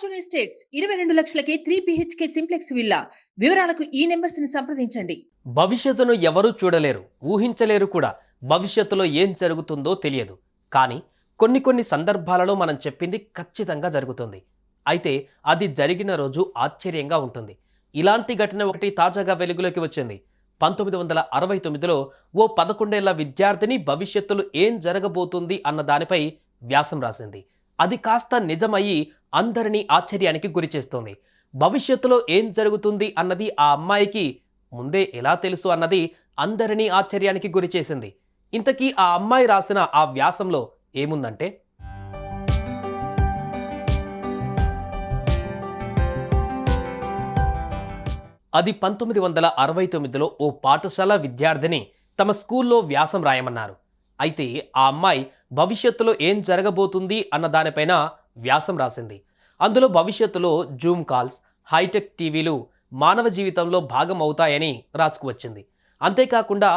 Fortune estates ఇరవై రెండు లక్షలకే త్రీ బిహెచ్కే సింప్లెక్స్ విల్లా వివరాలకు ఈ నెంబర్స్ని సంప్రదించండి. భవిష్యత్తును ఎవరూ చూడలేరు ఊహించలేరు కూడా భవిష్యత్తులో ఏం జరుగుతుందో తెలియదు. కానీ కొన్ని కొన్ని సందర్భాలలో మనం చెప్పింది ఖచ్చితంగా జరుగుతుంది. అయితే అది జరిగిన రోజు ఆశ్చర్యంగా ఉంటుంది. ఇలాంటి ఘటన ఒకటి తాజాగా వెలుగులోకి వచ్చింది. పంతొమ్మిది వందల అరవై తొమ్మిదిలో ఓ పదకొండేళ్ళ విద్యార్థిని భవిష్యత్తులో ఏం జరగబోతుంది అన్న దానిపై వ్యాసం రాసింది. అది కాస్త నిజమయ్యి అందరినీ ఆశ్చర్యానికి గురిచేస్తోంది భవిష్యత్తులో ఏం జరుగుతుంది అన్నది ఆ అమ్మాయికి ముందే ఎలా తెలుసు అన్నది అందరినీ ఆశ్చర్యానికి గురిచేసింది ఇంతకీ ఆ అమ్మాయి రాసిన ఆ వ్యాసంలో ఏముందంటే? అది పంతొమ్మిది వందల అరవై తొమ్మిదిలో ఓ పాఠశాల విద్యార్థిని తమ స్కూల్లో వ్యాసం రాయమన్నారు. అయితే ఆ అమ్మాయి భవిష్యత్తులో ఏం జరగబోతుంది అన్న దానిపైన వ్యాసం రాసింది. అందులో భవిష్యత్తులో జూమ్ కాల్స్ హైటెక్ టీవీలు మానవ జీవితంలో భాగం అవుతాయని రాసుకువచ్చింది అంతేకాకుండా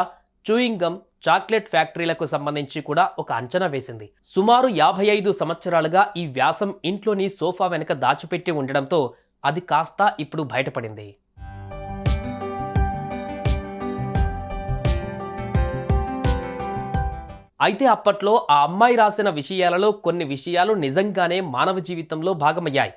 చూయింగ్ గమ్ చాక్లెట్ ఫ్యాక్టరీలకు సంబంధించి కూడా ఒక అంచనా వేసింది. సుమారు యాభై ఐదు సంవత్సరాలుగా ఈ వ్యాసం ఇంట్లోని సోఫా వెనుక దాచిపెట్టి ఉండడంతో అది కాస్త ఇప్పుడు బయటపడింది. అయితే అప్పట్లో ఆ అమ్మాయి రాసిన విషయాలలో కొన్ని విషయాలు నిజంగానే మానవ జీవితంలో భాగమయ్యాయి.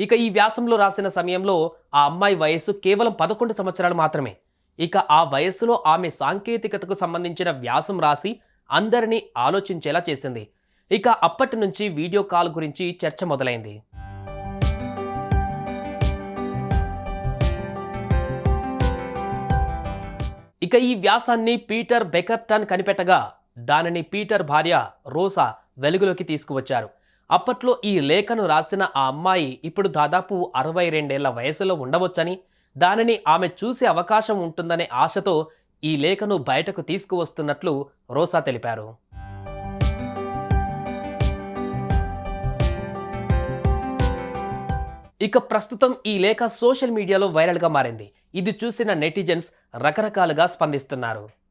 ఇక ఈ వ్యాసంలో రాసిన సమయంలో ఆ అమ్మాయి వయస్సు కేవలం పదకొండు సంవత్సరాలు మాత్రమే. ఇక ఆ వయస్సులో ఆమె సాంకేతికతకు సంబంధించిన వ్యాసం రాసి అందరినీ ఆలోచించేలా చేసింది. ఇక అప్పటి నుంచి వీడియో కాల్ గురించి చర్చ మొదలైంది. ఇక ఈ వ్యాసాన్ని పీటర్ బెకర్టన్ కనిపెట్టగా దానిని పీటర్ భార్య రోసా వెలుగులోకి తీసుకువచ్చారు. అప్పట్లో ఈ లేఖను రాసిన ఆ అమ్మాయి ఇప్పుడు దాదాపు అరవై రెండేళ్ళ వయసులో ఉండవచ్చని దానిని ఆమె చూసే అవకాశం ఉంటుందనే ఆశతో ఈ లేఖను బయటకు తీసుకువస్తున్నట్లు రోసా తెలిపారు. ఇక ప్రస్తుతం ఈ లేఖ సోషల్ మీడియాలో వైరల్గా మారింది. ఇది చూసిన నెటిజన్స్ రకరకాలుగా స్పందిస్తున్నారు.